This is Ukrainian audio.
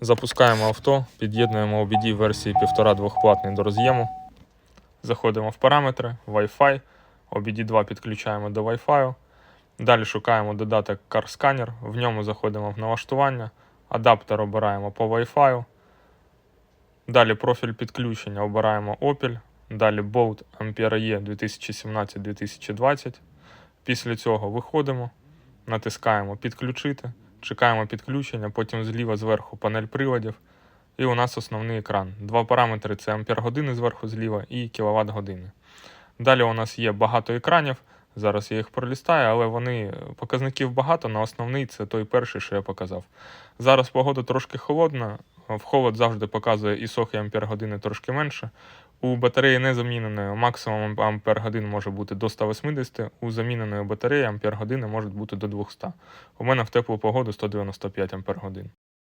Запускаємо авто, під'єднуємо OBD версії 1.5 двохплатний до роз'єму. Заходимо в параметри, Wi-Fi, OBD 2 підключаємо до Wi-Fi. Далі шукаємо додаток Car Scanner, в ньому заходимо в налаштування, адаптер обираємо по Wi-Fi. Далі профіль підключення обираємо Opel, далі Bolt Ampere E 2017-2020. Після цього виходимо, натискаємо підключити, чекаємо підключення, потім зліва зверху панель приладів. І у нас основний екран. Два параметри це ампер години зверху зліва і кіловат години. Далі у нас є багато екранів. Зараз я їх пролістаю, але вони показників багато, на основний це той перший, що я показав. Зараз погода трошки холодна. В холод завжди показує і сох, і ампер години трошки менше. У батареї незаміненої максимум ампер годин може бути до 180, у заміненої батареї ампер години можуть бути до 200. У мене в теплу погоду 195 ампер годин.